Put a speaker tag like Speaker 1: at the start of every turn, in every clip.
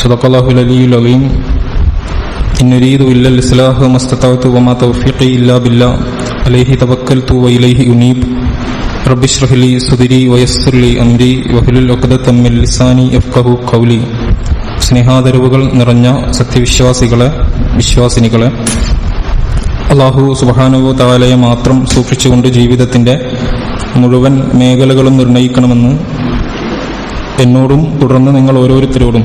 Speaker 1: صدق الله العلي العظيم إن أريد إلا الإصلاح ما استطعت وما توفيقي إلا بالله عليه توكلت وإليه أنيب رب اشرح لي صدري ويسر لي أمري وحلل عقدة من لساني يفقه قولي സ്നേഹാദരവുകൾ നിറഞ്ഞ സത്യവിശ്വാസികളെ വിശ്വാസിനികളെ അള്ളാഹു സുബാനുവോ താലയെ മാത്രം സൂക്ഷിച്ചുകൊണ്ട് ജീവിതത്തിന്റെ മുഴുവൻ മേഖലകളും നിർണയിക്കണമെന്ന് എന്നോടും തുടർന്ന് നിങ്ങൾ ഓരോരുത്തരോടും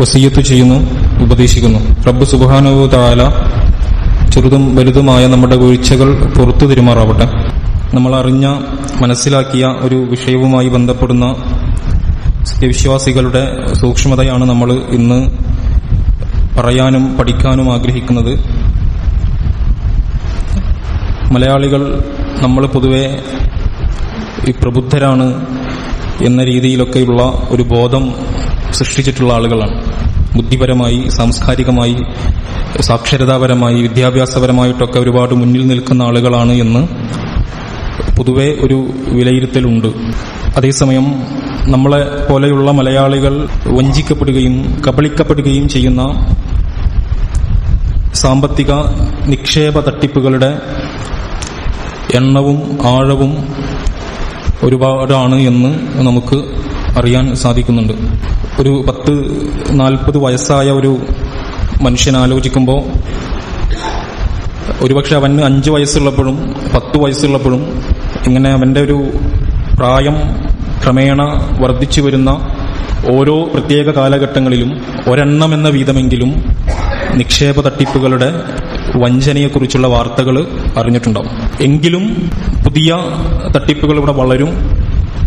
Speaker 1: വസീയത്ത് ചെയ്യുന്നു ഉപദേശിക്കുന്നു. റബ്ബ് സുബാനുവോ താല ചെറുതും വലുതുമായ നമ്മുടെ വീഴ്ചകൾ പുറത്തു തിരുമാറാവട്ടെ. നമ്മൾ അറിഞ്ഞ മനസ്സിലാക്കിയ ഒരു വിഷയവുമായി ബന്ധപ്പെടുന്ന സത്യവിശ്വാസികളുടെ സൂക്ഷ്മതയാണ് നമ്മൾ ഇന്ന് പറയാനും പഠിക്കാനും ആഗ്രഹിക്കുന്നത്. മലയാളികൾ നമ്മൾ പൊതുവെ ഈ പ്രബുദ്ധരാണ് എന്ന രീതിയിലൊക്കെയുള്ള ഒരു ബോധം സൃഷ്ടിച്ചിട്ടുള്ള ആളുകളാണ്. ബുദ്ധിപരമായി സാംസ്കാരികമായി സാക്ഷരതാപരമായി വിദ്യാഭ്യാസപരമായിട്ടൊക്കെ ഒരുപാട് മുന്നിൽ നിൽക്കുന്ന ആളുകളാണ് എന്ന് പൊതുവെ ഒരു വിലയിരുത്തലുണ്ട്. അതേസമയം നമ്മളെ പോലെയുള്ള മലയാളികൾ വഞ്ചിക്കപ്പെടുകയും കബളിക്കപ്പെടുകയും ചെയ്യുന്ന സാമ്പത്തിക നിക്ഷേപ തട്ടിപ്പുകളുടെ എണ്ണവും ആഴവും ഒരുപാടാണ് എന്ന് നമുക്ക് അറിയാൻ സാധിക്കുന്നുണ്ട്. ഒരു പത്ത് നാൽപ്പത് വയസ്സായ ഒരു മനുഷ്യൻ ആലോചിക്കുമ്പോൾ ഒരുപക്ഷെ അവന് അഞ്ച് വയസ്സുള്ളപ്പോഴും പത്ത് വയസ്സുള്ളപ്പോഴും ഇങ്ങനെ അവന്റെ ഒരു പ്രായം ക്രമേണ വർദ്ധിച്ചു വരുന്ന ഓരോ പ്രത്യേക കാലഘട്ടങ്ങളിലും ഒരെണ്ണം എന്ന വീതമെങ്കിലും നിക്ഷേപ തട്ടിപ്പുകളുടെ വഞ്ചനയെക്കുറിച്ചുള്ള വാർത്തകൾ അറിഞ്ഞിട്ടുണ്ടാവും. എങ്കിലും പുതിയ തട്ടിപ്പുകൾ ഇവിടെ വളരും.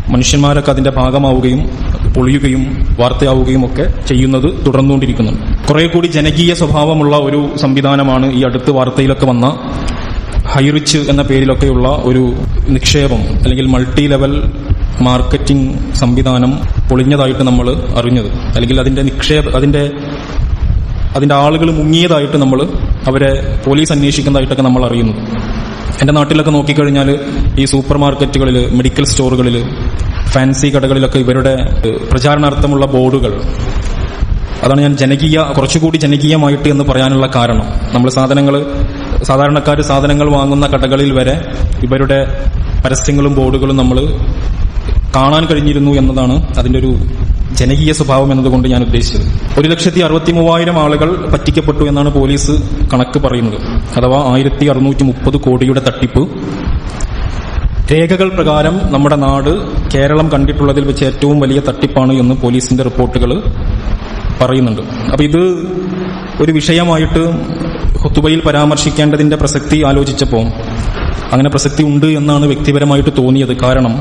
Speaker 1: മനുഷ്യന്മാരൊക്കെ അതിന്റെ ഭാഗമാവുകയും പൊളിയുകയും വാർത്തയാവുകയും ഒക്കെ ചെയ്യുന്നത് തുടർന്നുകൊണ്ടിരിക്കുന്നുണ്ട്. കുറെ കൂടി ജനകീയ സ്വഭാവമുള്ള ഒരു സംവിധാനമാണ് ഈ അടുത്ത് വാർത്തയിലൊക്കെ വന്ന ഹൈറിച്ച് എന്ന പേരിലൊക്കെയുള്ള ഒരു നിക്ഷേപം അല്ലെങ്കിൽ മൾട്ടി ലെവൽ മാർക്കറ്റിംഗ് സംവിധാനം പൊളിഞ്ഞതായിട്ട് നമ്മൾ അറിഞ്ഞത്. അല്ലെങ്കിൽ അതിന്റെ നിക്ഷേപ അതിന്റെ അതിന്റെ ആളുകൾ മുങ്ങിയതായിട്ട് നമ്മൾ അവരെ പോലീസ് അന്വേഷിക്കുന്നതായിട്ടൊക്കെ നമ്മൾ അറിയുന്നു എന്റെ നാട്ടിലൊക്കെ നോക്കിക്കഴിഞ്ഞാൽ ഈ സൂപ്പർ മാർക്കറ്റുകളിൽ മെഡിക്കൽ സ്റ്റോറുകളിൽ ഫാൻസി കടകളിലൊക്കെ ഇവരുടെ പ്രചാരണാർത്ഥമുള്ള ബോർഡുകൾ. അതാണ് ഞാൻ ജനകീയ കുറച്ചുകൂടി ജനകീയമായിട്ട് എന്ന് പറയാനുള്ള കാരണം. നമ്മൾ സാധനങ്ങൾ സാധാരണക്കാർ സാധനങ്ങൾ വാങ്ങുന്ന കടകളിൽ വരെ ഇവരുടെ പരസ്യങ്ങളും ബോർഡുകളും നമ്മൾ കാണാൻ കഴിഞ്ഞിരുന്നു എന്നതാണ് അതിന്റെ ഒരു ജനകീയ സ്വഭാവം എന്നതുകൊണ്ട് ഞാൻ ഉദ്ദേശിച്ചത്. ഒരു ലക്ഷത്തി അറുപത്തി മൂവായിരം ആളുകൾ പറ്റിക്കപ്പെട്ടു എന്നാണ് പോലീസ് കണക്ക് പറയുന്നത്. അഥവാ ആയിരത്തി അറുന്നൂറ്റി മുപ്പത് കോടിയുടെ തട്ടിപ്പ് രേഖകൾ പ്രകാരം നമ്മുടെ നാട് കേരളം കണ്ടിട്ടുള്ളതിൽ വെച്ച് ഏറ്റവും വലിയ തട്ടിപ്പാണ് എന്ന് പോലീസിന്റെ റിപ്പോർട്ടുകൾ പറയുന്നുണ്ട്. അപ്പൊ ഇത് ഒരു വിഷയമായിട്ട് ഹുത്തുബയിൽ പരാമർശിക്കേണ്ടതിന്റെ പ്രസക്തി ആലോചിച്ചപ്പോൾ അങ്ങനെ പ്രസക്തി ഉണ്ട് എന്നാണ് വ്യക്തിപരമായിട്ട് തോന്നിയത്. കാരണം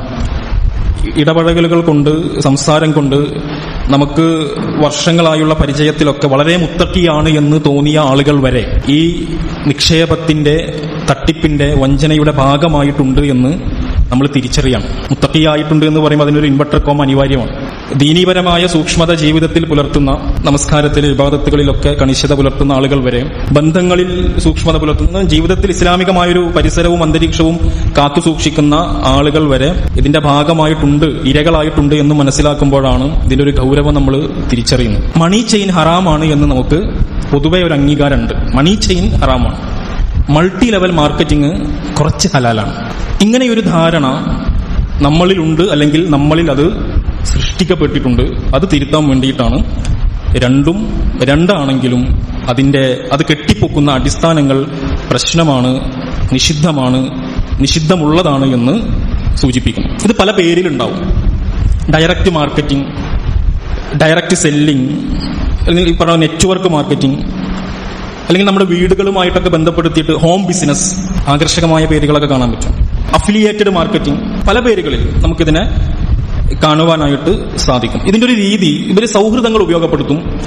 Speaker 1: ഇടപഴകലുകൾ കൊണ്ട് സംസാരം കൊണ്ട് നമുക്ക് വർഷങ്ങളായുള്ള പരിചയത്തിലൊക്കെ വളരെ മുത്തട്ടിയാണ് എന്ന് തോന്നിയ ആളുകൾ വരെ ഈ നിക്ഷേപത്തിന്റെ തട്ടിപ്പിന്റെ വഞ്ചനയുടെ ഭാഗമായിട്ടുണ്ട് എന്ന് നമ്മൾ തിരിച്ചറിയാം മുത്തക്കിയായിട്ടുണ്ട് എന്ന് പറയുമ്പോൾ അതിനൊരു ഇൻവെർട്ടർ കോം അനിവാര്യമാണ്. ദീനീപരമായ സൂക്ഷ്മത ജീവിതത്തിൽ പുലർത്തുന്ന നമസ്കാരത്തിലെ വിവാദത്തുകളിലൊക്കെ കണിശത പുലർത്തുന്ന ആളുകൾ വരെ ബന്ധങ്ങളിൽ സൂക്ഷ്മത പുലർത്തുന്ന ജീവിതത്തിൽ ഇസ്ലാമികമായൊരു പരിസരവും അന്തരീക്ഷവും കാത്തു സൂക്ഷിക്കുന്ന ആളുകൾ വരെ ഇതിന്റെ ഭാഗമായിട്ടുണ്ട് ഇരകളായിട്ടുണ്ട് എന്ന് മനസ്സിലാക്കുമ്പോഴാണ് ഇതിന്റെ ഒരു ഗൗരവം നമ്മൾ തിരിച്ചറിയുന്നത്. മണി ചെയിൻ ഹറാമാണ് എന്ന് നമുക്ക് പൊതുവെ ഒരു അംഗീകാരമുണ്ട്. മണി ചെയിൻ ഹറാമാണ്. മൾട്ടി ലെവൽ മാർക്കറ്റിംഗ് കുറച്ച് ഹലാലാണ്. ഇങ്ങനെയൊരു ധാരണ നമ്മളിലുണ്ട് അല്ലെങ്കിൽ നമ്മളിൽ അത് സൃഷ്ടിക്കപ്പെട്ടിട്ടുണ്ട്. അത് തിരുത്താൻ വേണ്ടിയിട്ടാണ് രണ്ടും രണ്ടാണെങ്കിലും അതിന്റെ അത് കെട്ടിപ്പൊക്കുന്ന അടിസ്ഥാനങ്ങൾ പ്രശ്നമാണ് നിഷിദ്ധമാണ് നിഷിദ്ധമുള്ളതാണ് എന്ന് സൂചിപ്പിക്കുന്നു. ഇത് പല പേരിലുണ്ടാവും. ഡയറക്റ്റ് മാർക്കറ്റിംഗ് ഡയറക്റ്റ് സെല്ലിംഗ് അല്ലെങ്കിൽ ഈ പറഞ്ഞ നെറ്റ്വർക്ക് മാർക്കറ്റിംഗ് അല്ലെങ്കിൽ നമ്മുടെ വീടുകളുമായിട്ടൊക്കെ ബന്ധപ്പെടുത്തിയിട്ട് ഹോം ബിസിനസ് ആകർഷകമായ പേരുകളൊക്കെ കാണാൻ പറ്റും. അഫിലിയേറ്റഡ് മാർക്കറ്റിംഗ് പല പേരുകളിൽ നമുക്കിതിനെ കാണുവാനായിട്ട് സാധിക്കും. ഇതിന്റെ ഒരു രീതി ഇവർ സൗഹൃദങ്ങൾ ഉപയോഗപ്പെടുത്തും.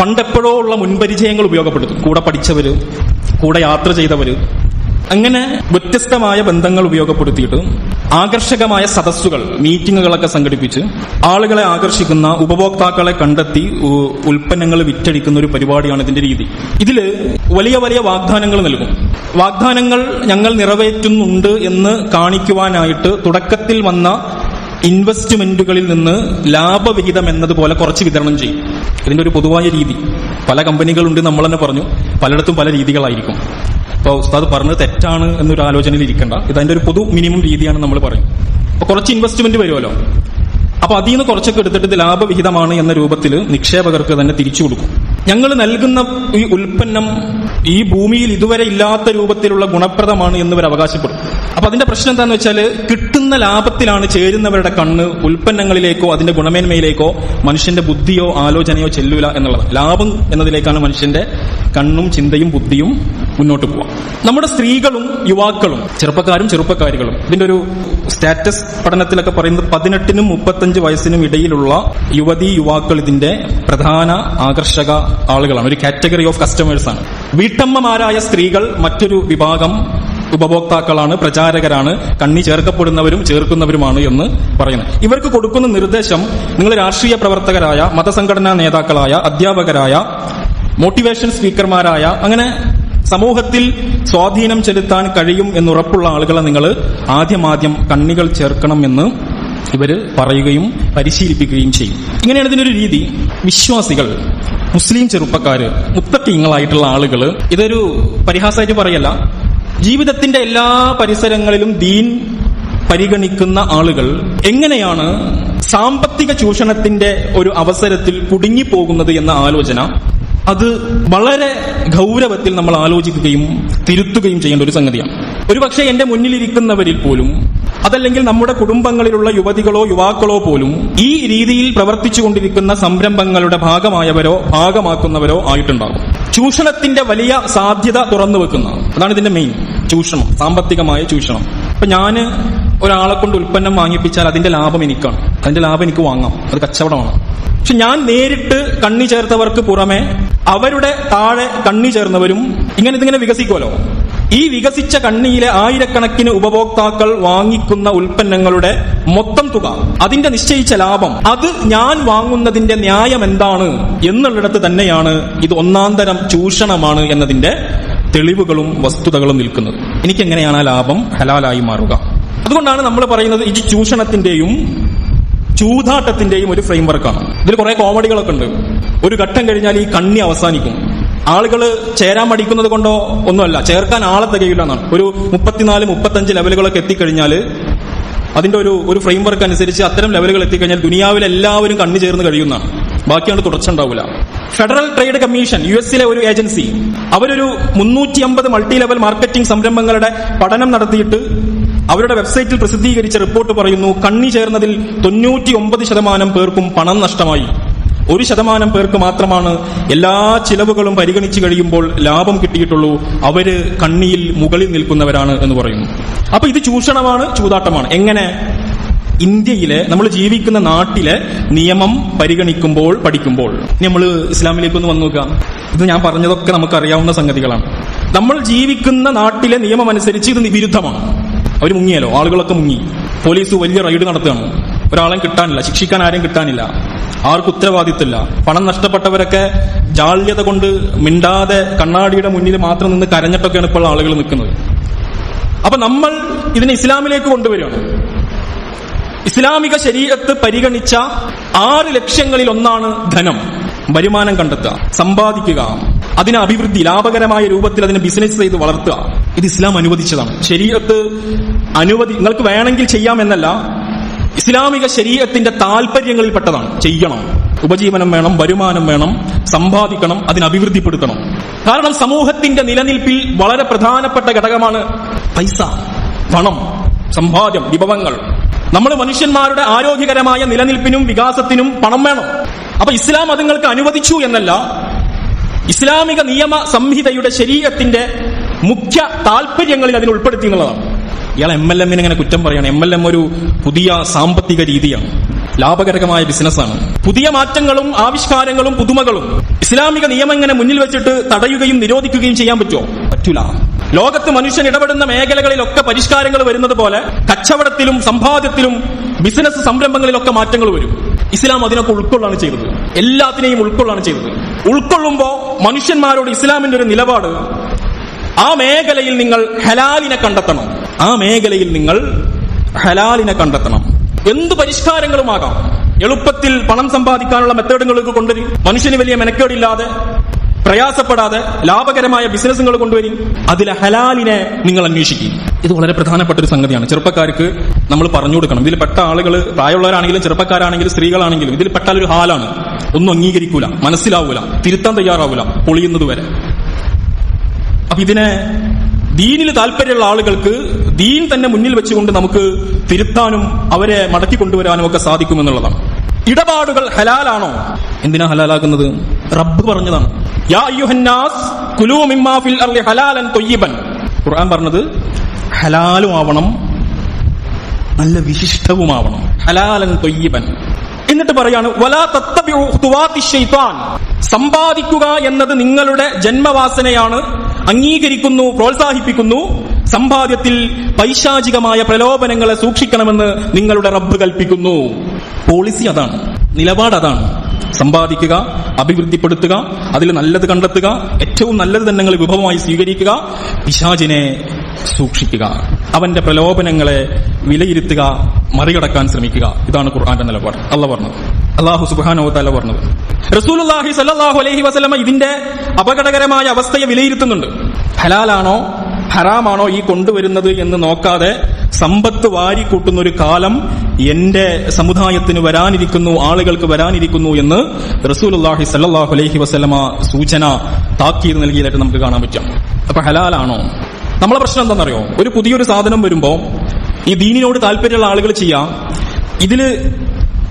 Speaker 1: പണ്ടെപ്പോഴോ ഉള്ള മുൻപരിചയങ്ങൾ ഉപയോഗപ്പെടുത്തും. കൂടെ പഠിച്ചവര് കൂടെ യാത്ര ചെയ്തവര്. അങ്ങനെ വ്യത്യസ്തമായ ബന്ധങ്ങൾ ഉപയോഗപ്പെടുത്തിയിട്ട് ആകർഷകമായ സദസ്സുകൾ മീറ്റിങ്ങുകളൊക്കെ സംഘടിപ്പിച്ച് ആളുകളെ ആകർഷിക്കുന്ന ഉപഭോക്താക്കളെ കണ്ടെത്തി ഉൽപ്പന്നങ്ങൾ വിറ്റഴിക്കുന്ന ഒരു പരിപാടിയാണ് ഇതിന്റെ രീതി. ഇതിൽ വലിയ വലിയ വാഗ്ദാനങ്ങൾ നൽകും. വാഗ്ദാനങ്ങൾ ഞങ്ങൾ നിറവേറ്റുന്നുണ്ട് എന്ന് കാണിക്കുവാനായിട്ട് തുടക്കത്തിൽ വന്ന ഇൻവെസ്റ്റ്മെന്റുകളിൽ നിന്ന് ലാഭവിഹിതം എന്നതുപോലെ കുറച്ച് വിതരണം ചെയ്യും. ഇതിന്റെ ഒരു പൊതുവായ രീതി. പല കമ്പനികളുണ്ട് നമ്മൾ തന്നെ പറഞ്ഞു. പലയിടത്തും പല രീതികളായിരിക്കും. അപ്പോൾ ഉസ്താദ് പറഞ്ഞത് തെറ്റാണ് എന്നൊരു ആലോചനയിൽ ഇരിക്കണ്ട. ഇത് അതിന്റെ ഒരു പൊതു മിനിമം രീതിയാണ് നമ്മൾ പറയും അപ്പൊ കുറച്ച് ഇൻവെസ്റ്റ്മെന്റ് വരുമല്ലോ. അപ്പൊ അതിൽ നിന്ന് കുറച്ചൊക്കെ എടുത്തിട്ട് ഇത് ലാഭവിഹിതമാണ് എന്ന രൂപത്തിൽ നിക്ഷേപകർക്ക് തന്നെ തിരിച്ചു കൊടുക്കും. ഞങ്ങൾ നൽകുന്ന ഈ ഉൽപ്പന്നം ഈ ഭൂമിയിൽ ഇതുവരെ ഇല്ലാത്ത രൂപത്തിലുള്ള ഗുണപ്രദമാണ് എന്നിവർ അവകാശപ്പെടും. അപ്പൊ അതിന്റെ പ്രശ്നം എന്താന്ന് വെച്ചാൽ കിട്ടുന്ന ലാഭത്തിലാണ് ചേരുന്നവരുടെ കണ്ണ് ഉൽപ്പന്നങ്ങളിലേക്കോ അതിന്റെ ഗുണമേന്മയിലേക്കോ മനുഷ്യന്റെ ബുദ്ധിയോ ആലോചനയോ ചെല്ലൂല എന്നുള്ളത്. ലാഭം എന്നതിലേക്കാണ് മനുഷ്യന്റെ കണ്ണും ചിന്തയും ബുദ്ധിയും മുന്നോട്ട് പോവാം. നമ്മുടെ സ്ത്രീകളും യുവാക്കളും ചെറുപ്പക്കാരും ചെറുപ്പക്കാരികളും ഇതിന്റെ ഒരു സ്റ്റാറ്റസ് പഠനത്തിലൊക്കെ പറയുന്നത് പതിനെട്ടിനും മുപ്പത്തഞ്ച് വയസ്സിനും ഇടയിലുള്ള യുവതി യുവാക്കൾ ഇതിന്റെ പ്രധാന ആകർഷക ആളുകളാണ്. ഒരു കാറ്റഗറി ഓഫ് കസ്റ്റമേഴ്സ് ആണ്. വീട്ടമ്മമാരായ സ്ത്രീകൾ മറ്റൊരു വിഭാഗം ഉപഭോക്താക്കളാണ് പ്രചാരകരാണ് കണ്ണി ചേർക്കപ്പെടുന്നവരും ചേർക്കുന്നവരുമാണ് എന്ന് പറയുന്നത്. ഇവർക്ക് കൊടുക്കുന്ന നിർദ്ദേശം നിങ്ങൾ രാഷ്ട്രീയ പ്രവർത്തകരായ മതസംഘടനാ നേതാക്കളായ അധ്യാപകരായ മോട്ടിവേഷൻ സ്പീക്കർമാരായ അങ്ങനെ സമൂഹത്തിൽ സ്വാധീനം ചെലുത്താൻ കഴിയും എന്നുറപ്പുള്ള ആളുകളെ നിങ്ങൾ ആദ്യമാദ്യം കണ്ണികൾ ചേർക്കണം എന്ന് ഇവർ പറയുകയും പരിശീലിപ്പിക്കുകയും ചെയ്യും. ഇങ്ങനെയാണ് ഇതിനൊരു രീതി. വിശ്വാസികൾ മുസ്ലിം ചെറുപ്പക്കാര് മുത്തക്കിങ്ങളായിട്ടുള്ള ആളുകൾ ഇതൊരു പരിഹാസമായിട്ട് പറയല്ല. ജീവിതത്തിന്റെ എല്ലാ പരിസരങ്ങളിലും ദീൻ പരിഗണിക്കുന്ന ആളുകൾ എങ്ങനെയാണ് സാമ്പത്തിക ചൂഷണത്തിന്റെ ഒരു അവസരത്തിൽ കുടുങ്ങിപ്പോകുന്നത് എന്ന ആലോചന അത് വളരെ ഗൗരവത്തിൽ നമ്മൾ ആലോചിക്കുകയും തിരുത്തുകയും ചെയ്യേണ്ട ഒരു സംഗതിയാണ്. ഒരുപക്ഷെ എന്റെ മുന്നിലിരിക്കുന്നവരിൽ പോലും അതല്ലെങ്കിൽ നമ്മുടെ കുടുംബങ്ങളിലുള്ള യുവതികളോ യുവാക്കളോ പോലും ഈ രീതിയിൽ പ്രവർത്തിച്ചുകൊണ്ടിരിക്കുന്ന സംരംഭങ്ങളുടെ ഭാഗമായവരോ ഭാഗമാക്കുന്നവരോ ആയിട്ടുണ്ടാകും. ചൂഷണത്തിന്റെ വലിയ സാധ്യത തുറന്നു വെക്കുന്ന അതാണ് ഇതിന്റെ മെയിൻ ചൂഷണം സാമ്പത്തികമായ ചൂഷണം. ഇപ്പൊ ഞാൻ ഒരാളെ കൊണ്ട് ഉൽപ്പന്നം വാങ്ങിപ്പിച്ചാൽ അതിന്റെ ലാഭം എനിക്കാണ്. അതിന്റെ ലാഭം എനിക്ക് വാങ്ങാം. അത് കച്ചവടമാണ്. പക്ഷെ ഞാൻ നേരിട്ട് കണ്ണി ചേർത്തവർക്ക് പുറമെ അവരുടെ താഴെ കണ്ണി ചേർന്നവരും ഇങ്ങനെ ഇതിങ്ങനെ വികസിക്കുമല്ലോ. ഈ വികസിച്ച കണ്ണിയിലെ ആയിരക്കണക്കിന് ഉപഭോക്താക്കൾ വാങ്ങിക്കുന്ന ഉൽപ്പന്നങ്ങളുടെ മൊത്തം തുക അതിന്റെ നിശ്ചയിച്ച ലാഭം അത് ഞാൻ വാങ്ങുന്നതിന്റെ ന്യായം എന്താണ് എന്നുള്ളിടത്ത് തന്നെയാണ് ഇത് ഒന്നാന്തരം ചൂഷണമാണ് എന്നതിന്റെ തെളിവുകളും വസ്തുതകളും നിൽക്കുന്നത്. എനിക്കെങ്ങനെയാണ് ആ ലാഭം ഹലാലായി മാറുക? അതുകൊണ്ടാണ് നമ്മൾ പറയുന്നത് ഈ ചൂഷണത്തിന്റെയും ചൂതാട്ടത്തിന്റെയും ഒരു ഫ്രെയിംവർക്കാണ് ഇതിൽ കുറെ കോമഡികളൊക്കെ ഉണ്ട്. ഒരു ഘട്ടം കഴിഞ്ഞാൽ ഈ കണ്ണി അവസാനിക്കും. ആളുകൾ ചേരാൻ മടിക്കുന്നത് കൊണ്ടോ ഒന്നുമല്ല ചേർക്കാൻ ആളെ തികയില്ല എന്നാണ് ഒരു മുപ്പത്തിനാല് മുപ്പത്തഞ്ച് ലെവലുകളൊക്കെ എത്തിക്കഴിഞ്ഞാൽ അതിന്റെ ഒരു ഒരു ഫ്രെയിം വർക്ക് അനുസരിച്ച് അത്തരം ലെവലുകൾ എത്തിക്കഴിഞ്ഞാൽ ദുനിയാവിൽ എല്ലാവരും കണ്ണി ചേർന്ന് കഴിയുന്നതാണ്. ബാക്കിയാണ് തുടർച്ചുണ്ടാവില്ല ഫെഡറൽ ട്രേഡ് കമ്മീഷൻ യു എസിലെ ഒരു ഏജൻസി അവരൊരു മുന്നൂറ്റി അമ്പത് മൾട്ടി ലെവൽ മാർക്കറ്റിംഗ് സംരംഭങ്ങളുടെ പഠനം നടത്തിയിട്ട് അവരുടെ വെബ്സൈറ്റിൽ പ്രസിദ്ധീകരിച്ച റിപ്പോർട്ട് പറയുന്നു കണ്ണി ചേർന്നതിൽ തൊണ്ണൂറ്റി ഒമ്പത് ശതമാനം പേർക്കും പണം നഷ്ടമായി. ഒരു ശതമാനം പേർക്ക് മാത്രമാണ് എല്ലാ ചിലവുകളും പരിഗണിച്ചു കഴിയുമ്പോൾ ലാഭം കിട്ടിയിട്ടുള്ളൂ. അവർ കണ്ണിയിൽ മുകളിൽ നിൽക്കുന്നവരാണ് എന്ന് പറയുന്നു. അപ്പൊ ഇത് ചൂഷണമാണ് ചൂതാട്ടമാണ്. എങ്ങനെ? ഇന്ത്യയിലെ നമ്മൾ ജീവിക്കുന്ന നാട്ടിലെ നിയമം പരിഗണിക്കുമ്പോൾ പഠിക്കുമ്പോൾ. നമ്മൾ ഇസ്ലാമിലേക്കൊന്ന് വന്നു നോക്കാം ഇത് ഞാൻ പറഞ്ഞതൊക്കെ നമുക്ക് അറിയാവുന്ന സംഗതികളാണ്. നമ്മൾ ജീവിക്കുന്ന നാട്ടിലെ നിയമം അനുസരിച്ച് ഇത് വിരുദ്ധമാണ്. അവർ മുങ്ങിയല്ലോ ആളുകളൊക്കെ മുങ്ങി. പോലീസ് വലിയ റൈഡ് നടത്തുകയാണ്. ഒരാളെ കിട്ടാനില്ല. ശിക്ഷിക്കാൻ ആരും കിട്ടാനില്ല. ആർക്കും ഉത്തരവാദിത്തമില്ല പണം നഷ്ടപ്പെട്ടവരൊക്കെ ജാള്യത കൊണ്ട് മിണ്ടാതെ കണ്ണാടിയുടെ മുന്നിൽ മാത്രം നിന്ന് കരഞ്ഞിട്ടൊക്കെയാണ് ഇപ്പോൾ ആളുകൾ നിൽക്കുന്നത്. അപ്പൊ നമ്മൾ ഇതിനെ ഇസ്ലാമിലേക്ക് കൊണ്ടുവരികയാണ്. ഇസ്ലാമിക ശരീരത്ത് പരിഗണിച്ച ആറ് ലക്ഷ്യങ്ങളിൽ ഒന്നാണ് ധനം. വരുമാനം കണ്ടെത്തുക സമ്പാദിക്കുക അതിനെ അഭിവൃദ്ധി ലാഭകരമായ രൂപത്തിൽ അതിനെ ബിസിനസ് ചെയ്ത് വളർത്തുക. ഇത് ഇസ്ലാം അനുവദിച്ചതാണ്. ശരീരത്ത് അനുവദി നിങ്ങൾക്ക് വേണമെങ്കിൽ ചെയ്യാമെന്നല്ല ഇസ്ലാമിക ശരീരത്തിന്റെ താല്പര്യങ്ങളിൽ പെട്ടതാണ് ചെയ്യണം. ഉപജീവനം വേണം വരുമാനം വേണം സമ്പാദിക്കണം അതിന് അഭിവൃദ്ധിപ്പെടുത്തണം. കാരണം സമൂഹത്തിന്റെ നിലനിൽപ്പിൽ വളരെ പ്രധാനപ്പെട്ട ഘടകമാണ് പൈസ പണം സമ്പാദ്യം വിഭവങ്ങൾ. നമ്മൾ മനുഷ്യന്മാരുടെ ആരോഗ്യകരമായ നിലനിൽപ്പിനും വികാസത്തിനും പണം വേണം. അപ്പൊ ഇസ്ലാം അതുങ്ങൾക്ക് അനുവദിച്ചു എന്നല്ല ഇസ്ലാമിക നിയമ സംഹിതയുടെ ശരീരത്തിന്റെ മുഖ്യ താല്പര്യങ്ങളിൽ അതിന് ഉൾപ്പെടുത്തി എന്നുള്ളതാണ്. ഇയാൾ എം എൽ എമ്മിനെ ഇങ്ങനെ കുറ്റം പറയാണ് എം എൽ എം ഒരു പുതിയ സാമ്പത്തിക രീതിയാണ്. ലാഭകരമായ ബിസിനസ്സാണ്. പുതിയ മാറ്റങ്ങളും ആവിഷ്കാരങ്ങളും പുതുമകളും ഇസ്ലാമിക നിയമം ഇങ്ങനെ മുന്നിൽ വെച്ചിട്ട് തടയുകയും നിരോധിക്കുകയും ചെയ്യാൻ പറ്റുമോ? പറ്റൂല. ലോകത്ത് മനുഷ്യൻ ഇടപെടുന്ന മേഖലകളിലൊക്കെ പരിഷ്കാരങ്ങൾ വരുന്നത് പോലെ കച്ചവടത്തിലും സമ്പാദ്യത്തിലും ബിസിനസ് സംരംഭങ്ങളിലൊക്കെ മാറ്റങ്ങൾ വരും. ഇസ്ലാം അതിനൊക്കെ ഉൾക്കൊള്ളാണ് ചെയ്തത്. എല്ലാത്തിനെയും ഉൾക്കൊള്ളാണ് ചെയ്തത്. ഉൾക്കൊള്ളുമ്പോ മനുഷ്യന്മാരോട് ഇസ്ലാമിന്റെ ഒരു നിലപാട് ആ മേഖലയിൽ നിങ്ങൾ ഹലാലിനെ കണ്ടെത്തണം. ആ മേഖലയിൽ നിങ്ങൾ ഹലാലിനെ കണ്ടെത്തണം. എന്ത് പരിഷ്കാരങ്ങളുമാകാം? എളുപ്പത്തിൽ പണം സമ്പാദിക്കാനുള്ള മെത്തേഡുകളൊക്കെ കൊണ്ടുവരും മനുഷ്യന് വലിയ മെനക്കേടില്ലാതെ പ്രയാസപ്പെടാതെ ലാഭകരമായ ബിസിനസ്സുകൾ കൊണ്ടുവരും അതിലെ ഹലാലിനെ നിങ്ങൾ അന്വേഷിക്കും. ഇത് വളരെ പ്രധാനപ്പെട്ട ഒരു സംഗതിയാണ്. ചെറുപ്പക്കാർക്ക് നമ്മൾ പറഞ്ഞു കൊടുക്കണം. ഇതിൽ പെട്ട ആളുകൾ പ്രായമുള്ളവരാണെങ്കിലും ചെറുപ്പക്കാരാണെങ്കിലും സ്ത്രീകളാണെങ്കിലും ഇതിൽ പെട്ടാൽ ഒരു ഹാലാണ്. ഒന്നും അംഗീകരിക്കൂല മനസ്സിലാവൂല തിരുത്താൻ തയ്യാറാവൂല പൊളിയുന്നത് വരെ. അപ്പൊ ഇതിനെ ദീനിൽ താല്പര്യമുള്ള ആളുകൾക്ക് ദീൻ തന്നെ മുന്നിൽ വെച്ചുകൊണ്ട് നമുക്ക് തിരുത്താനും അവരെ മടക്കി കൊണ്ടുവരാനും ഒക്കെ സാധിക്കുമെന്നുള്ളതാണ്. ഇടപാടുകൾ ഹലാലാണോ? എന്തിനാ ഹലാലാക്കുന്നത്? റബ്ബ് പറഞ്ഞതാണ്. യാ കുലു ഹലാലൻ ഖുർആൻ പറഞ്ഞത് ഹലാലും ആവണം നല്ല വിശിഷ്ടവുമാവണം. ഹലാലൻ തൊയ്യബൻ. എന്നിട്ട് പറയാണ് വലാ ശൈത്താൻ സമ്പാദിക്കുക എന്നത് നിങ്ങളുടെ ജന്മവാസനയാണ് അംഗീകരിക്കുന്നു പ്രോത്സാഹിപ്പിക്കുന്നു സമ്പാദ്യത്തിൽ പൈശാചികമായ പ്രലോഭനങ്ങളെ സൂക്ഷിക്കണമെന്ന് നിങ്ങളുടെ റബ്ബ് കൽപ്പിക്കുന്നു. പോളിസി അതാണ്. നിലപാട് അതാണ്. സമ്പാദിക്കുക അഭിവൃദ്ധിപ്പെടുത്തുക അതിൽ നല്ലത് കണ്ടെത്തുക ഏറ്റവും നല്ലത് തന്നെ നിങ്ങൾ വിഭവമായി സ്വീകരിക്കുക പിശാചിനെ സൂക്ഷിക്കുക അവന്റെ പ്രലോഭനങ്ങളെ വിലയിരുത്തുക മറികടക്കാൻ ശ്രമിക്കുക. ഇതാണ് ഖുർആന്റെ നിലപാട്. അല്ല പറഞ്ഞത്. അള്ളാഹു സുബാനോ തല പറഞ്ഞത്. റസൂലുല്ലാഹി സല്ലാഹു അലഹി വസ്ലമ ഇതിന്റെ അപകടകരമായ അവസ്ഥയെ വിലയിരുത്തുന്നുണ്ട്. ഹലാലാണോ? ഹറാമാണോ ഈ കൊണ്ടുവരുന്നത് എന്ന് നോക്കാതെ സമ്പത്ത് വാരി കൂട്ടുന്ന ഒരു കാലം എന്റെ സമുദായത്തിന് വരാനിരിക്കുന്നു ആളുകൾക്ക് വരാനിരിക്കുന്നു എന്ന് റസൂലുല്ലാഹി സല്ലാഹു അലൈഹി വസല്ലമ സൂചന താക്കീത് നൽകിയതായിട്ട് നമുക്ക് കാണാൻ പറ്റും. അപ്പൊ ഹലാലാണോ? നമ്മളെ പ്രശ്നം എന്താണെന്നറിയോ? ഒരു പുതിയൊരു സാധനം വരുമ്പോ ഈ ദീനിനോട് താല്പര്യമുള്ള ആളുകൾ ചെയ്യാം. ഇതിൽ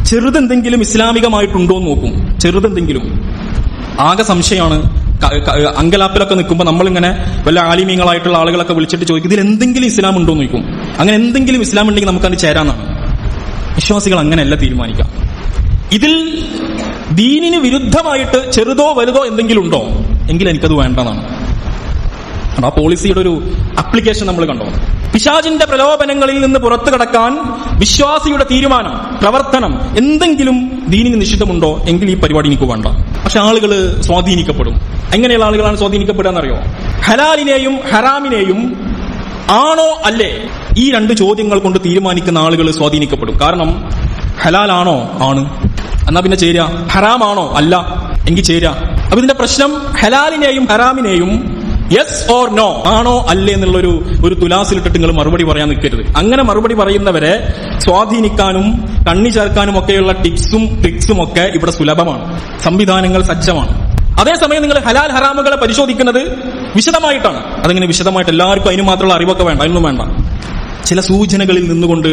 Speaker 1: ചെറുതെന്തെങ്കിലും ഇസ്ലാമികമായിട്ടുണ്ടോ എന്ന് നോക്കും. ചെറുതെന്തെങ്കിലും. ആകെ സംശയമാണ്. അങ്കലാപ്പിലൊക്കെ നിൽക്കുമ്പോൾ നമ്മളിങ്ങനെ വല്ല ആലിമീങ്ങളായിട്ടുള്ള ആളുകളൊക്കെ വിളിച്ചിട്ട് ചോദിക്കും ഇതിൽ എന്തെങ്കിലും ഇസ്ലാം ഉണ്ടോ? ചോദിക്കും. അങ്ങനെ എന്തെങ്കിലും ഇസ്ലാം ഉണ്ടെങ്കിൽ നമുക്കത് ചേരാന്നാണ് വിശ്വാസികൾ അങ്ങനെയല്ല തീരുമാനിക്കാം. ഇതിൽ ദീനിന് വിരുദ്ധമായിട്ട് ചെറുതോ വലുതോ എന്തെങ്കിലും ഉണ്ടോ? എങ്കിൽ എനിക്കത് വേണ്ടതാണ് ആ പോളിസിയുടെ ഒരു അപ്ലിക്കേഷൻ നമ്മൾ കണ്ടോ? പിശാചിന്റെ പ്രലോഭനങ്ങളിൽ നിന്ന് പുറത്തു കടക്കാൻ വിശ്വാസിയുടെ തീരുമാനം പ്രവർത്തനം എന്തെങ്കിലും ദീനിന് നിഷിദ്ധമുണ്ടോ എങ്കിൽ ഈ പരിപാടി എനിക്ക് വേണ്ട. പക്ഷെ ആളുകൾ സ്വാധീനിക്കപ്പെടും. എങ്ങനെയുള്ള ആളുകളാണ് സ്വാധീനിക്കപ്പെടുക എന്നറിയോ? ഹലാലിനെയും ഹറാമിനെയും ആണോ അല്ലേ ഈ രണ്ട് ചോദ്യങ്ങൾ കൊണ്ട് തീരുമാനിക്കുന്ന ആളുകൾ സ്വാധീനിക്കപ്പെടും. കാരണം ഹലാലാണോ? ആണ്. എന്നാ പിന്നെ ചേരുക. ഹറാമാണോ? അല്ല. എങ്കിൽ ചേരുക. അപ്പൊ ഇതിന്റെ പ്രശ്നം ഹലാലിനെയും ഹറാമിനെയും യെസ് ഓർ നോ ആണോ അല്ലേ എന്നുള്ളൊരു ഒരു തുലാസിലിട്ടിട്ട് നിങ്ങൾ മറുപടി പറയാൻ നിൽക്കരുത്. അങ്ങനെ മറുപടി പറയുന്നവരെ സ്വാധീനിക്കാനും കണ്ണി ചേർക്കാനും ഒക്കെയുള്ള ടിപ്സും ട്രിക്സും ഒക്കെ ഇവിടെ സുലഭമാണ്. സംവിധാനങ്ങൾ സജ്ജമാണ്. അതേസമയം നിങ്ങൾ ഹലാൽ ഹറാമുകളെ പരിശോധിക്കുന്നത് വിശദമായിട്ടാണ്. അതിങ്ങനെ വിശദമായിട്ട് എല്ലാവർക്കും അതിന് മാത്രമുള്ള അറിവൊക്കെ വേണ്ട അതിനൊന്നും വേണ്ട. ചില സൂചനകളിൽ നിന്നുകൊണ്ട്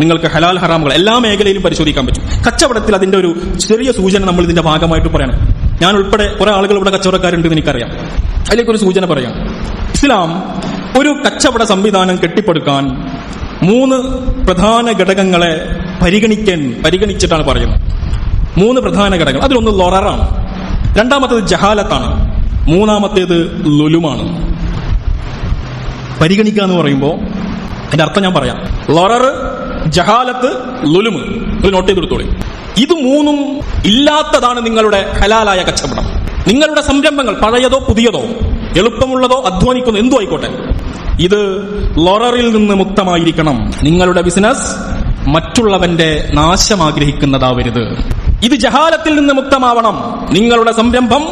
Speaker 1: നിങ്ങൾക്ക് ഹലാൽ ഹറാമുകൾ എല്ലാ മേഖലയിലും പരിശോധിക്കാൻ പറ്റും. കച്ചവടത്തിൽ അതിന്റെ ഒരു ചെറിയ സൂചന നമ്മൾ ഇതിന്റെ ഭാഗമായിട്ട് പറയണം. ഞാൻ ഉൾപ്പെടെ കുറെ ആളുകൾ ഇവിടെ കച്ചവടക്കാരുണ്ടെന്ന് എനിക്കറിയാം. അതിലേക്ക് ഒരു സൂചന പറയാം. ഇസ്ലാം ഒരു കച്ചവട സംവിധാനം കെട്ടിപ്പടുക്കാൻ മൂന്ന് പ്രധാന ഘടകങ്ങളെ പരിഗണിക്കാൻ പരിഗണിച്ചിട്ടാണ് പറയുന്നത്. മൂന്ന് പ്രധാന ഘടകങ്ങൾ. അതിലൊന്ന് ലൊററാണ്. രണ്ടാമത്തേത് ജഹാലത്താണ്. മൂന്നാമത്തേത് ലുലുമാണ്. പരിഗണിക്കുക എന്ന് പറയുമ്പോൾ അതിന്റെ അർത്ഥം ഞാൻ പറയാം. ലൊറർ ജഹാലത്ത് ലുലുമ്. ഇത് നോട്ട് ചെയ്തെടുത്തോളി ഇത് മൂന്നും ഇല്ലാത്തതാണ് നിങ്ങളുടെ ഹലാലായ കച്ചവടം. നിങ്ങളുടെ സംരംഭങ്ങൾ പഴയതോ പുതിയതോ എളുപ്പമുള്ളതോ അധ്വാനിക്കുന്നതോ എന്തോ ആയിക്കോട്ടെ? ഇത് ലൊററിൽ നിന്ന് മുക്തമായിരിക്കണം. നിങ്ങളുടെ ബിസിനസ് മറ്റുള്ളവന്റെ നാശം ആഗ്രഹിക്കുന്നതാവരുത്. ഇത് ജഹാലത്തിൽ നിന്ന് മുക്തമാവണം. നിങ്ങളുടെ സംരംഭം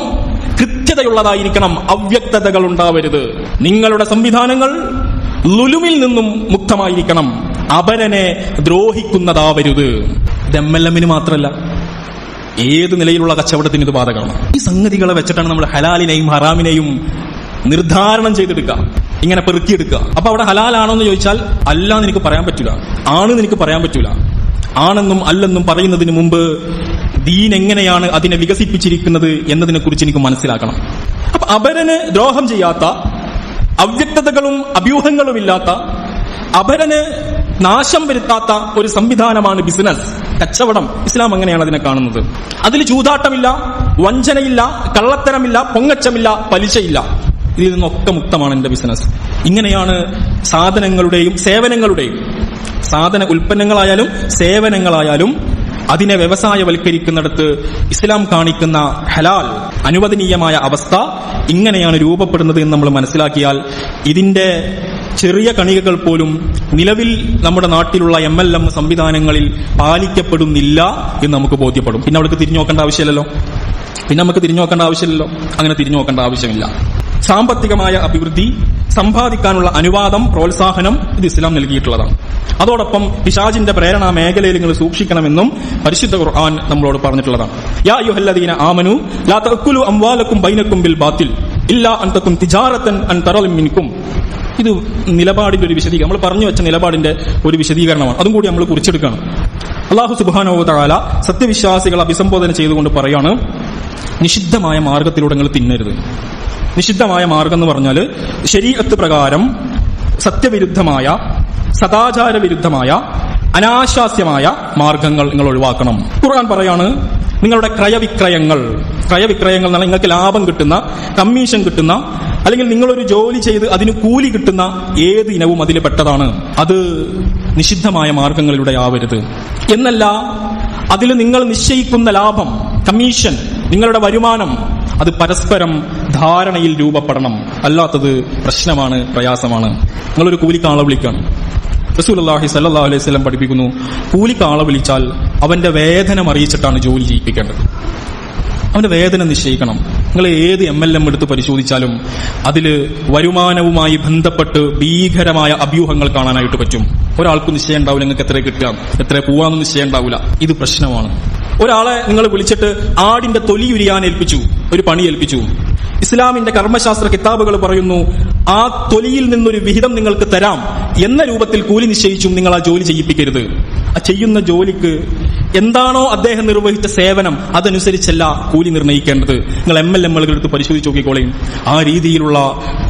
Speaker 1: കൃത്യതയുള്ളതായിരിക്കണം. അവ്യക്തതകൾ ഉണ്ടാവരുത്. നിങ്ങളുടെ സംവിധാനങ്ങൾ ലുലുമിൽ നിന്നും മുക്തമായിരിക്കണം. അപരനെ ദ്രോഹിക്കുന്നതാവരുത്. ഇത് എം എൽ എമ്മിന് മാത്രമല്ല ഏത് നിലയിലുള്ള കച്ചവടത്തിന് ഇത് ബാധകമാണ്. ഈ സംഗതികളെ വെച്ചിട്ടാണ് നമ്മൾ ഹലാലിനെയും ഹറാമിനെയും നിർദ്ധാരണം ചെയ്തെടുക്കുക ഇങ്ങനെ പെറുക്കിയെടുക്കുക അപ്പൊ അവിടെ ഹലാലാണോ എന്ന് ചോദിച്ചാൽ അല്ല എനിക്ക് പറയാൻ പറ്റൂല. ആണെന്ന് എനിക്ക് പറയാൻ പറ്റൂല. ആണെന്നും അല്ലെന്നും പറയുന്നതിന് മുമ്പ് ദീൻ എങ്ങനെയാണ് അതിനെ വികസിപ്പിച്ചിരിക്കുന്നത് എന്നതിനെ കുറിച്ച് എനിക്ക് മനസ്സിലാക്കണം. അപ്പൊ അപരന് ദ്രോഹം ചെയ്യാത്ത അവ്യക്തതകളും അഭ്യൂഹങ്ങളും ഇല്ലാത്ത അപരന് നാശം വരുത്താത്ത ഒരു സംവിധാനമാണ് ബിസിനസ് കച്ചവടം. ഇസ്ലാം അങ്ങനെയാണ് അതിനെ കാണുന്നത്. അതിൽ ചൂതാട്ടമില്ല വഞ്ചനയില്ല കള്ളത്തരമില്ല പൊങ്ങച്ചമില്ല പലിശയില്ല. ഇതിൽ നിന്നൊക്കെ മുക്തമാണ് എന്റെ ബിസിനസ് ഇങ്ങനെയാണ് സാധനങ്ങളുടെയും സേവനങ്ങളുടെയും. സാധന ഉൽപ്പന്നങ്ങളായാലും സേവനങ്ങളായാലും അതിനെ വ്യവസായവൽക്കരിക്കുന്നിടത്ത് ഇസ്ലാം കാണിക്കുന്ന ഹലാൽ. അനുവദനീയമായ അവസ്ഥ ഇങ്ങനെയാണ് രൂപപ്പെടുന്നത് എന്ന് നമ്മൾ മനസ്സിലാക്കിയാൽ ഇതിന്റെ ചെറിയ കണികകൾ പോലും നിലവിൽ നമ്മുടെ നാട്ടിലുള്ള എം എൽ എം സംവിധാനങ്ങളിൽ പാലിക്കപ്പെടുന്നില്ല എന്ന് നമുക്ക് ബോധ്യപ്പെടും. പിന്നെ അവിടേക്ക് തിരിഞ്ഞു നോക്കേണ്ട ആവശ്യമില്ലല്ലോ. പിന്നെ നമുക്ക് തിരിഞ്ഞു നോക്കേണ്ട ആവശ്യമില്ലല്ലോ. അങ്ങനെ തിരിഞ്ഞു നോക്കേണ്ട ആവശ്യമില്ല. സാമ്പത്തികമായ അഭിവൃദ്ധി സമ്പാദിക്കാനുള്ള അനുവാദം പ്രോത്സാഹനം ഇത് ഇസ്ലാം നൽകിയിട്ടുള്ളതാണ്. അതോടൊപ്പം പിശാജിന്റെ പ്രേരണ മേഖലയിൽ നിങ്ങൾ സൂക്ഷിക്കണമെന്നും പരിശുദ്ധ ഖുർആൻ നമ്മളോട് പറഞ്ഞിട്ടുള്ളതാണ്. യാ ലാ ബിൽ ഇല്ലാ അൻ മിൻകും. ഇത് നിലപാടിന്റെ ഒരു വിശദീകരണം. നമ്മൾ പറഞ്ഞു വെച്ച നിലപാടിന്റെ ഒരു വിശദീകരണമാണ്. അതും കൂടി നമ്മൾ കുറിച്ചെടുക്കണം അള്ളാഹു സുബാനോ താല സത്യവിശ്വാസികൾ അഭിസംബോധന ചെയ്തുകൊണ്ട് പറയാണ് നിഷിദ്ധമായ മാർഗത്തിലൂടെ നിങ്ങൾ തിന്നരുത്. നിഷിദ്ധമായ മാർഗം എന്ന് പറഞ്ഞാൽ ശരീരത്ത് പ്രകാരം സത്യവിരുദ്ധമായ സദാചാര വിരുദ്ധമായ അനാശാസ്യമായ മാർഗങ്ങൾ നിങ്ങൾ ഒഴിവാക്കണം. ഖുർആൻ പറയാണ് നിങ്ങളുടെ ക്രയവിക്രയങ്ങൾ ക്രയവിക്രയങ്ങൾ എന്നാൽ നിങ്ങൾക്ക് ലാഭം കിട്ടുന്ന കമ്മീഷൻ കിട്ടുന്ന അല്ലെങ്കിൽ നിങ്ങളൊരു ജോലി ചെയ്ത് അതിന് കൂലി കിട്ടുന്ന ഏത് ഇനവും അതിൽ പെട്ടതാണ്. അത് നിഷിദ്ധമായ മാർഗങ്ങളിലൂടെ ആവരുത്. എന്നല്ല അതിൽ നിങ്ങൾ നിശ്ചയിക്കുന്ന ലാഭം കമ്മീഷൻ നിങ്ങളുടെ വരുമാനം അത് പരസ്പരം ധാരണയിൽ രൂപപ്പെടണം. അല്ലാത്തത് പ്രശ്നമാണ് പ്രയാസമാണ്. നിങ്ങളൊരു കൂലിക്കാളെ വിളിക്കാണ്. റസൂലുള്ളാഹി സല്ലാ അലൈഹി സ്വലം പഠിപ്പിക്കുന്നു കൂലിക്കാളെ വിളിച്ചാൽ അവന്റെ വേദന അറിയിച്ചിട്ടാണ് ജോലി ചെയ്യിപ്പിക്കേണ്ടത്. അവന്റെ വേദന നിശ്ചയിക്കണം. നിങ്ങൾ ഏത് എം എൽ എം എടുത്ത് പരിശോധിച്ചാലും അതിൽ വരുമാനവുമായി ബന്ധപ്പെട്ട് ഭീകരമായ അഭ്യൂഹങ്ങൾ കാണാനായിട്ട് പറ്റും. ഒരാൾക്കും നിശ്ചയം ഉണ്ടാവില്ല നിങ്ങൾക്ക് എത്ര കിട്ടുക എത്ര പോവാന്ന് നിശ്ചയം ഉണ്ടാവില്ല. ഇത് പ്രശ്നമാണ്. ഒരാളെ നിങ്ങൾ വിളിച്ചിട്ട് ആടിന്റെ തൊലി ഉരിയാൻ ഏൽപ്പിച്ചു ഒരു പണി ഏൽപ്പിച്ചു. ഇസ്ലാമിന്റെ കർമ്മശാസ്ത്ര കിതാബുകൾ പറയുന്നു ആ തൊലിയിൽ നിന്നൊരു വിഹിതം നിങ്ങൾക്ക് തരാം എന്ന രൂപത്തിൽ കൂലി നിശ്ചയിച്ചും നിങ്ങൾ ആ ജോലി ചെയ്യിപ്പിക്കരുത്. ആ ചെയ്യുന്ന ജോലിക്ക് എന്താണോ അദ്ദേഹം നിർവഹിച്ച സേവനം അതനുസരിച്ചല്ല കൂലി നിർണയിക്കേണ്ടത് നിങ്ങൾ എം എൽ എം എടുത്ത് പരിശോധിച്ച് നോക്കിക്കോളയും ആ രീതിയിലുള്ള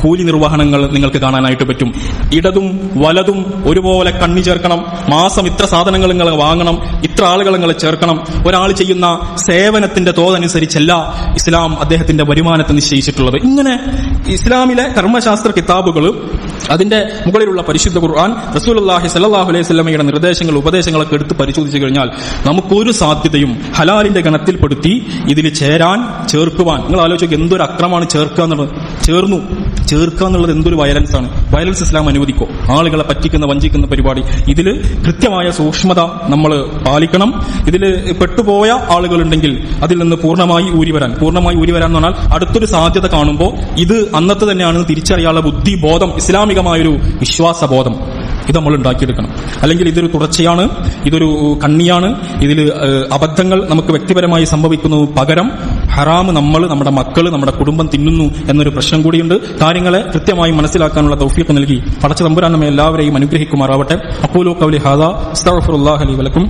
Speaker 1: കൂലി നിർവഹണങ്ങൾ നിങ്ങൾക്ക് കാണാനായിട്ട് പറ്റും. ഇടതും വലതും ഒരുപോലെ കണ്ണി ചേർക്കണം. മാസം ഇത്ര സാധനങ്ങൾ നിങ്ങൾ വാങ്ങണം. ഇത്ര ആളുകൾ നിങ്ങൾ ചേർക്കണം. ഒരാൾ ചെയ്യുന്ന സേവനത്തിന്റെ തോതനുസരിച്ചല്ല ഇസ്ലാം അദ്ദേഹത്തിന്റെ വരുമാനത്തെ നിശ്ചയിച്ചിട്ടുള്ളത്. ഇങ്ങനെ ഇസ്ലാമിലെ കർമ്മശാസ്ത്ര കിതാബുകൾ അതിന്റെ മുകളിലുള്ള പരിശുദ്ധ ഖുർആൻ റസൂലുള്ളാഹി സല്ലല്ലാഹു അലൈഹി വസല്ലമയുടെ നിർദ്ദേശങ്ങൾ ഉപദേശങ്ങളൊക്കെ എടുത്ത് പരിശോധിച്ചു കഴിഞ്ഞാൽ നമുക്കൊരു സാധ്യതയും ഹലാലിന്റെ ഗണത്തിൽപ്പെടുത്തി ഇതിൽ ചേരാൻ ചേർക്കുവാൻ. നിങ്ങൾ ആലോചിക്കുക എന്തൊരു അക്രമമാണ് ചേർക്കുക എന്നുള്ളത്. ചേർന്നു. ചേർക്കുക എന്നുള്ളത് എന്തൊരു വയലൻസ് ആണ്. വയലൻസ് ഇസ്ലാം അനുവദിക്കോ? ആളുകളെ പറ്റിക്കുന്ന വഞ്ചിക്കുന്ന പരിപാടി. ഇതിൽ കൃത്യമായ സൂക്ഷ്മത നമ്മൾ പാലിക്കണം. ഇതിൽ പെട്ടുപോയ ആളുകളുണ്ടെങ്കിൽ അതിൽ നിന്ന് പൂർണമായി ഊരി വരാൻ. പൂർണമായി ഊരി വരാൻ എന്ന് പറഞ്ഞാൽ അടുത്തൊരു സാധ്യത കാണുമ്പോൾ ഇത് അന്നത്തെ തന്നെയാണെന്ന് തിരിച്ചറിയാനുള്ള ബുദ്ധിബോധം ഇസ്ലാമികമായൊരു വിശ്വാസബോധം. ഇത് നമ്മൾ ഉണ്ടാക്കിയെടുക്കണം. അല്ലെങ്കിൽ ഇതൊരു തുടർച്ചയാണ് ഇതൊരു കണ്ണിയാണ്. ഇതിൽ അബദ്ധങ്ങൾ നമുക്ക് വ്യക്തിപരമായി സംഭവിക്കുന്നു. പകരം ഹറാമ് നമ്മൾ നമ്മുടെ മക്കൾ നമ്മുടെ കുടുംബം തിന്നുന്നു എന്നൊരു പ്രശ്നം കൂടിയുണ്ട്. കാര്യങ്ങളെ കൃത്യമായി മനസ്സിലാക്കാനുള്ള തൗഫീഖ് നൽകി പടച്ച തമ്പുരാൻ നമ്മെ എല്ലാവരെയും അനുഗ്രഹിക്കുമാറാവട്ടെ. അപ്പോലോ കവലി ഹാദ അസ്തഗ്ഫിറുല്ലാഹി അലി വലക്കും.